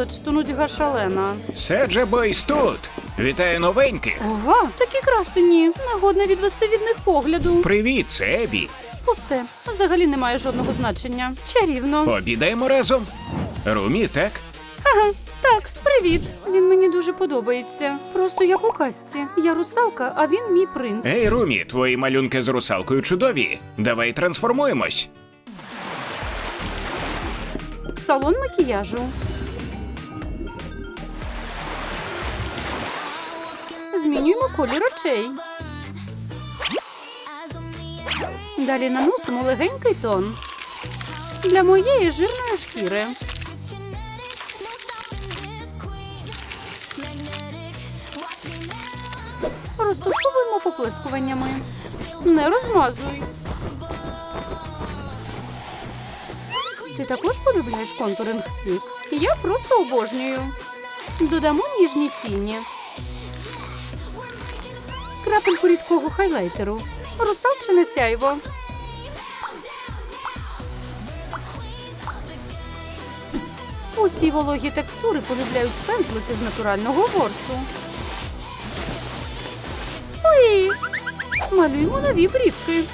Віледж то нудьга шалена. Седжа Бойс тут. Вітаю новеньких. Ова, такі красені. Негодне відвести від них погляду. Привіт, це Ебі. Пусте, взагалі немає жодного значення. Чарівно. Обідаємо разом. Румі, так? Ага, так, привіт. Він мені дуже подобається. Просто як у казці. Я русалка, а він мій принц. Ей, Румі, твої малюнки з русалкою чудові. Давай трансформуємось. Салон макіяжу. Змінюємо колір очей. Далі наносимо легенький тон. Для моєї жирної шкіри. Розташовуємо поплескуваннями. Не розмазуй. Ти також полюбляєш контуринг стік? Я просто обожнюю. Додамо ніжні тіні. Крапельку рідкого хайлайтеру. Русалчине сяйво. Усі вологі текстури полюбляють пензлики з натурального ворсу. Ой! Малюємо нові брівки.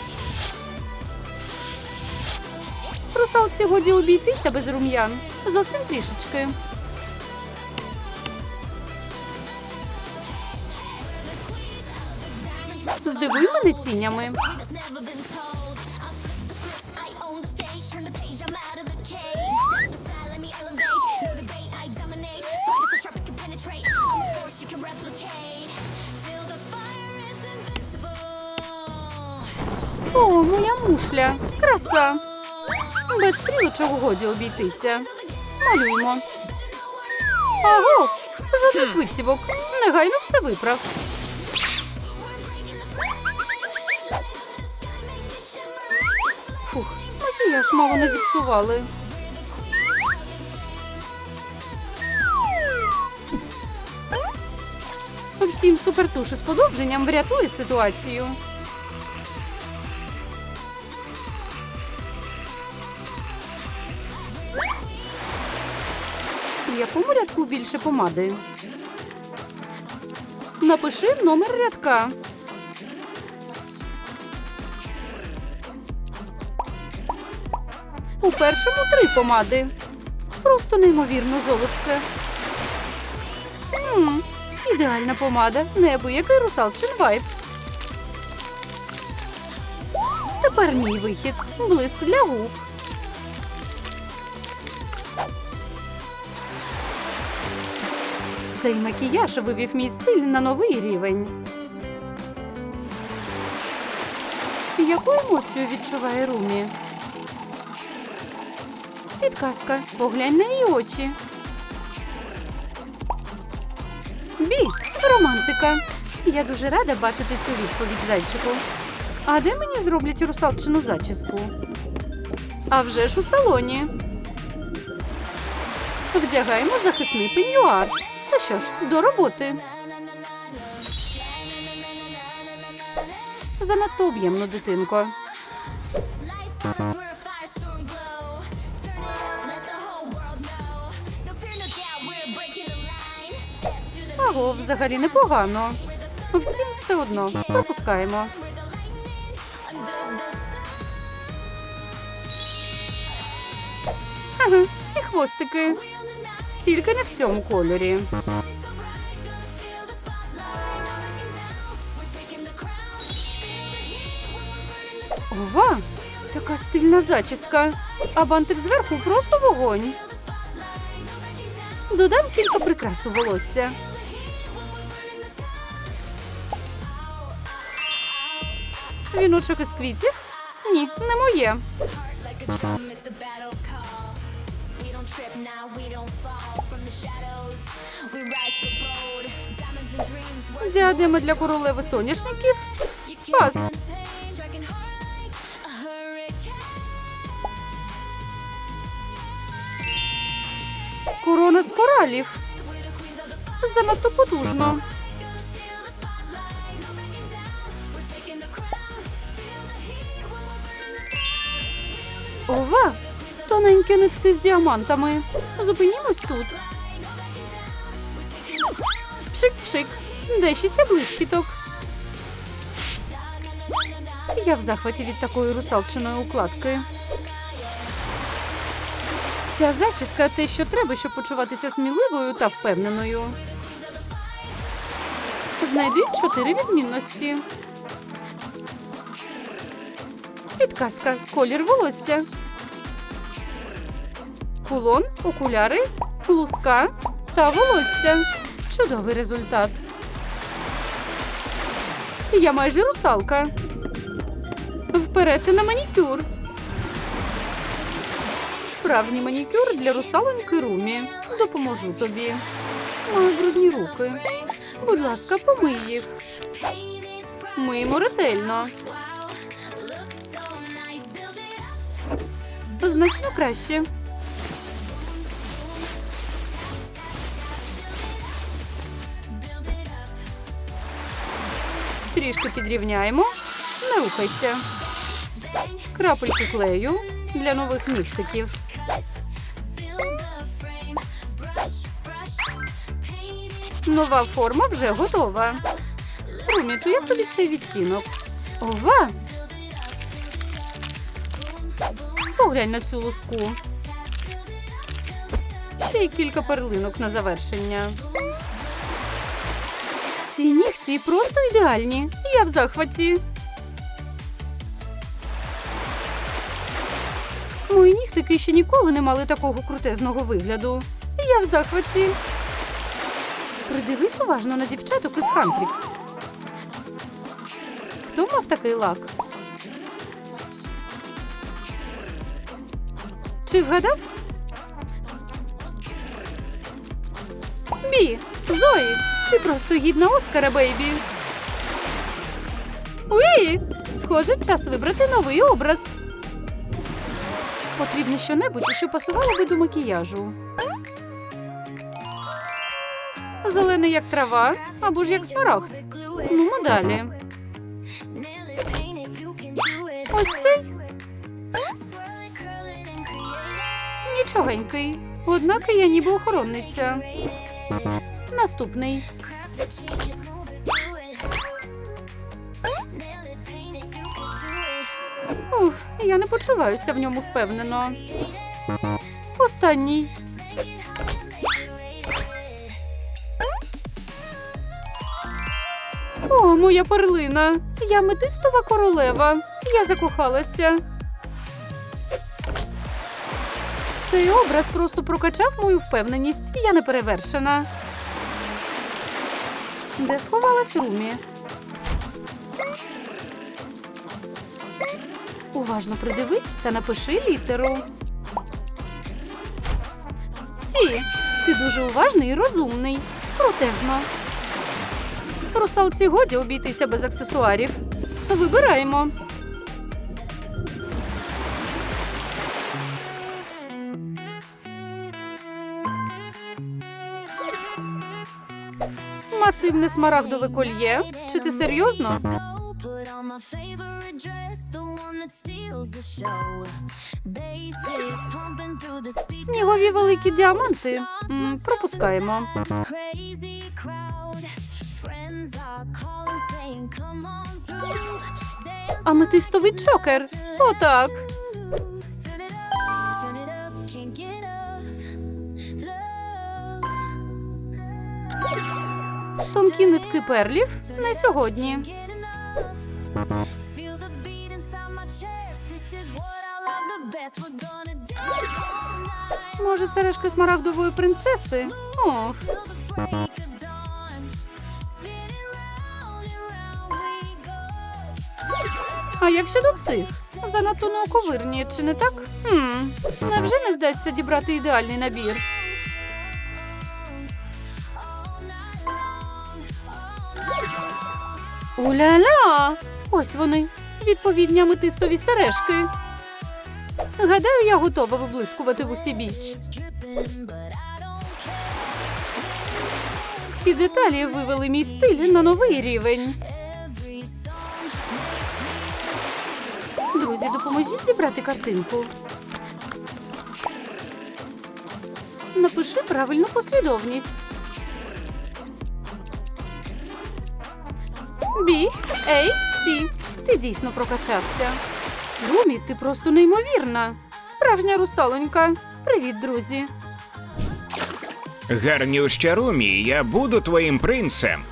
Русалці годі обійтися без рум'ян. Зовсім трішечки. Здивуй. О, моя мушля. Краса. Без стрілочок годі обійтися. Малюємо. Аго, жодних витівок. Негайно все виправ. Фух, макіяж мало не зіпсували. Втім, супертуш із подовженням врятує ситуацію. В якому рядку більше помади? Напиши номер рядка. У першому три помади. Просто неймовірно золотце. М, ідеальна помада, неабиякий русалчин вайб. Тепер мій вихід. Блиск для губ. Цей макіяж вивів мій стиль на новий рівень. Яку емоцію відчуває Румі? Підказка. Поглянь на її очі. Бі, романтика. Я дуже рада бачити цю відповідь зайчику. А де мені зроблять русалчину зачіску? А вже ж у салоні. Вдягаємо захисний пеньюар. То що ж, до роботи. Занадто об'ємно, дитинко. Аго, взагалі непогано. Втім, все одно пропускаємо. Ага, ці хвостики. Тільки не в цьому кольорі. Ова! Така стильна зачіска. А бантик зверху просто вогонь. Додам кілька прикрас у волосся. Віночок із квітів? Ні, не моє. Діадема для королеви соняшників. Пас. Корона з коралів. Занадто потужно. Ова! Тоненькі нитки з діамантами. Зупинімось тут. Пшик-пшик. Дещиться блискіток. Я в захваті від такої русалчиної укладки. Ця зачіска те, що треба, щоб почуватися сміливою та впевненою. Знайди чотири відмінності. Підказка. Колір волосся. Кулон, окуляри, луска та волосся. Чудовий результат. Я майже русалка. Вперед на манікюр. Справжній манікюр для русалоньки Румі. Допоможу тобі. Маю брудні руки. Будь ласка, помий їх. Миємо ретельно. Значно краще. Трішки підрівняємо. Не рухайся. Крапельки клею для нових нігтиків. Нова форма вже готова. Румі, як тобі цей відтінок? Ова! Поглянь на цю луску. Ще й кілька перлинок на завершення. Ці нігті просто ідеальні. Я в захваті. Мої нігтики ще ніколи не мали такого крутезного вигляду. Я в захваті. Придивись уважно на дівчаток із Хантрікс. Хто мав такий лак? Чи вгадав? Бі, Зої, ти просто гідна Оскара, бейбі. Уї! Схоже, час вибрати новий образ. Потрібно щонебудь, що пасувало би до макіяжу. Зелений як трава, або ж як смарагд. Ну, далі. Ось цей нічогенький. Однак я ніби охоронниця. Наступний. Ух, я не почуваюся в ньому впевнено. Останній. О, моя перлина. Я метистова королева. Я закохалася. Цей образ просто прокачав мою впевненість. Я не перевершена. Де сховалась Румі? Уважно придивись та напиши літеру. Сі, ти дуже уважний і розумний. Крутезно. Русалці годі обійтися без аксесуарів. Вибираємо. Масивне смарагдове кольє. Чи ти серйозно? Снігові великі діаманти. М, пропускаємо. Аметистовий чокер. Отак. We're gonna dance all night Може, сережки смарагдової принцеси? Go. а як щодо цих? Занадто науковирні, чи не так? Хм, невже не вдасться дібрати ідеальний набір? Уля-ля! Ось вони, відповідні аметистові сережки. Гадаю, я готова виблискувати в усі біч. Ці деталі вивели мій стиль на новий рівень. Друзі, допоможіть зібрати картинку. Напиши правильну послідовність. Бі, ей, сі, ти дійсно прокачався. Румі, ти просто неймовірна. Справжня русалонька. Привіт, друзі. Гарнюща Румі, я буду твоїм принцем.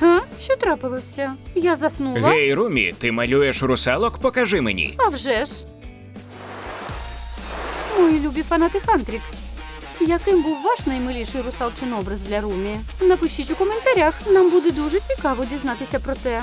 Га? Що трапилося? Я заснула? Гей, Румі, ти малюєш русалок, покажи мені. А вже ж. Мої любі фанати Хантрікс. Яким був ваш наймиліший русалчин образ для Румі? Напишіть у коментарях. Нам буде дуже цікаво дізнатися про те.